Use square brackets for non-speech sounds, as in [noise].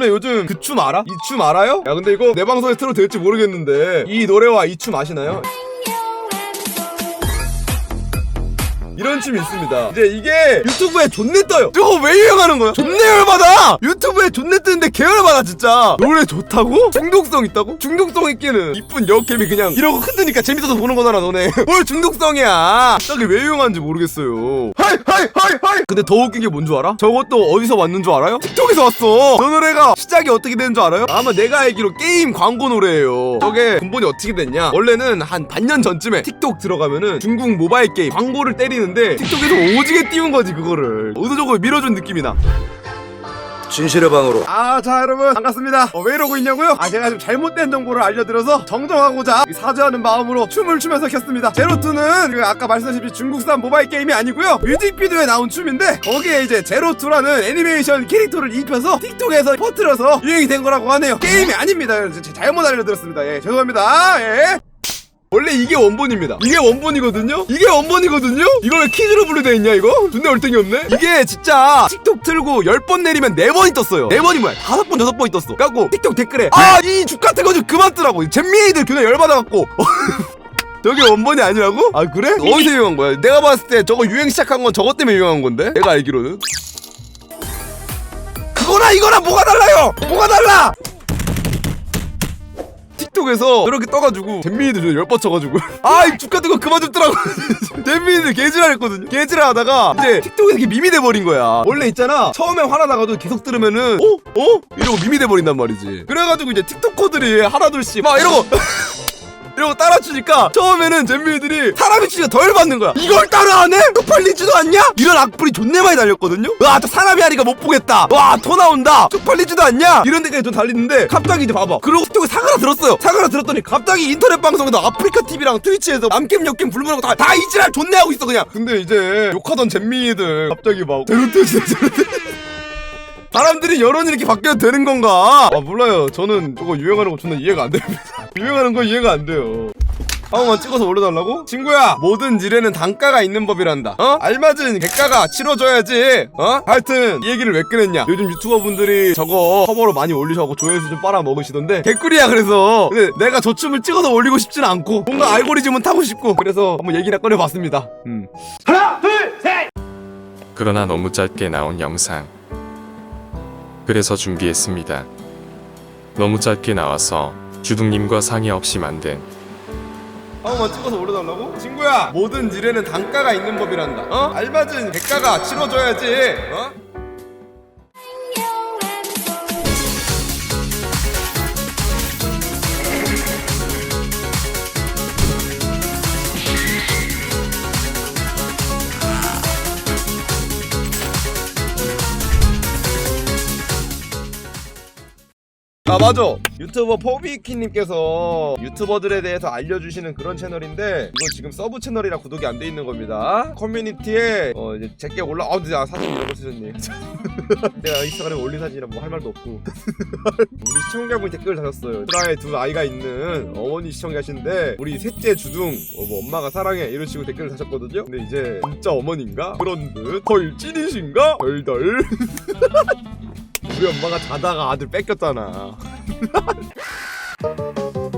너네 요즘 그 춤 알아? 이 춤 알아요? 야 근데 이거 내 방송에 틀어도 될지 모르겠는데 이 노래와 이 춤 아시나요? 이런 춤이 있습니다. 이제 이게 유튜브에 존내 떠요. 저거 왜 유행하는 거야? 존내 열받아! 유튜브에 존내 뜨는데 개열받아, 진짜. 노래 좋다고? 중독성 있다고? 중독성 있기는 이쁜 여캠이 그냥 이러고 흔드니까 재밌어서 보는 거잖아, 너네. [laughs] 뭘 중독성이야. 저게 왜 유행하는지 모르겠어요. 하이, 하이, 하이, 하이! 근데 더 웃긴 게 뭔 줄 알아? 저것도 어디서 왔는 줄 알아요? 틱톡에서 왔어. 저 노래가 시작이 어떻게 되는 줄 알아요? 아마 내가 알기로 게임 광고 노래예요. 저게 근본이 어떻게 됐냐? 원래는 한 반년 전쯤에 틱톡 들어가면은 중국 모바일 게임 광고를 때리는 데 틱톡에서 오지게 띄운 거지 그거를 의도적으로 밀어준 느낌이 나. 진실의 방으로 아, 자, 여러분, 반갑습니다. 어, 왜 이러고 있냐고요? 아, 제가 좀 잘못된 정보를 알려드려서 정정하고자 사죄하는 마음으로 춤을 추면서 켰습니다. 제로투는 그 아까 말씀하신 중국산 모바일 게임이 아니고요. 뮤직비디오에 나온 춤인데, 거기에 이제 제로투라는 애니메이션 캐릭터를 입혀서 틱톡에서 퍼뜨려서 유행이 된 거라고 하네요. 게임이 아닙니다. 제- 제 잘못 알려드렸습니다. 예, 죄송합니다. 예. 원래 이게 원본입니다. 이게 원본이거든요? 이게 원본이거든요? 이걸 왜 퀴즈로 분류돼 있냐, 이거? 존나 얼탱이 없네? 이게 진짜 틱톡 틀고 10번 내리면 4번이 떴어요. 4번이 뭐야? 5번, 6번이 떴어. 그래갖고 틱톡 댓글에 아, 이 죽 같은 거 좀 그만 뜨라고. 잼미이들 그냥 열받아갖고. [laughs] 저게 원본이 아니라고? 아, 그래? 어디서 유행한 거야? 내가 봤을 때 저거 유행 시작한 건 저것 때문에 유행한 건데? 내가 알기로는. 그거나 이거나 뭐가 달라요? 뭐가 달라? 틱톡에서 그렇게 떠가지고 잼민이들 저 열번 쳐가지고. [laughs] 아이 죽 같은 거 그만 좀 뜨라고. [laughs] 잼민이들 개질하랬거든요. 개질하다가 이제 틱톡에서 이게 밈이 돼버린 거야. 원래 있잖아. 처음에 화나다가도 계속 들으면은 어? 어? 이러고 밈이 돼버린단 말이지. 그래가지고 이제 틱톡커들이 하나둘씩 막 이러고 [laughs] 이러고 따라추니까 처음에는 잼민이들이 사람이 치니까 더 열받는 거야. 이걸 따라하네? 쪽팔리지도 않냐? 이런 악플이 존내 많이 달렸거든요? 와저 사람이 하니까 못 보겠다. 와토 나온다. 쪽팔리지도 않냐? 이런 데까지 좀 달리는데 갑자기 이제 봐봐. 그러고 틱톡에 사과나 들었어요. 사과나 들었더니 갑자기 인터넷 방송에서 아프리카 TV랑 트위치에서 남캠 역캠 불문하고 다, 다 이지랄 존내 하고 있어 그냥. 근데 이제 욕하던 잼민이들 갑자기 막 제로트 [laughs] 제로트 사람들이 여론이 이렇게 바뀌어도 되는 건가? 아 몰라요. 저는 저거 유행하는 거 존나 이해가 안 됩니다. [laughs] 유행하는 거 이해가 안 돼요. 한 번만 찍어서 올려달라고? 친구야 모든 일에는 단가가 있는 법이란다 어? 알맞은 객가가 치러줘야지 어? 하여튼 이 얘기를 왜 꺼냈냐 요즘 유튜버 분들이 저거 커버로 많이 올리셔갖고 조회수 좀 빨아먹으시던데 개꿀이야 그래서 근데 내가 저 춤을 찍어서 올리고 싶진 않고 뭔가 알고리즘은 타고 싶고 그래서 한번 얘기나 꺼내봤습니다 음. 그러나 너무 짧게 나온 영상. 그래서 준비했습니다. 너무 짧게 나와서 주둥님과 상의 없이 만든 한 번만 찍어서 올려달라고? 친구야 모든 일에는 단가가 있는 법이란다 어? 알맞은 객가가 치러줘야지 어? 아 맞아. 유튜버 포비키님께서 유튜버들에 대해서 알려주시는 그런 채널인데 이건 지금 서브 채널이라 구독이 안 돼 있는 겁니다. 커뮤니티에 어 이제 제게 올라 아 근데 아, 사진 거 쓰셨니? [laughs] 내가 인스타그램에 올린 사진이라 뭐 할 말도 없고. [laughs] 우리 시청자분이 댓글 다셨어요. 프라에 두 아이가 있는 어머니 시청자신데 우리 셋째 주둥 어, 뭐 엄마가 사랑해 이런 식으로 댓글을 다셨거든요. 근데 이제 진짜 어머니인가? 그런 듯덜 찐이신가? 덜덜 [laughs] 우리 엄마가 자다가 아들 뺏겼잖아. [laughs]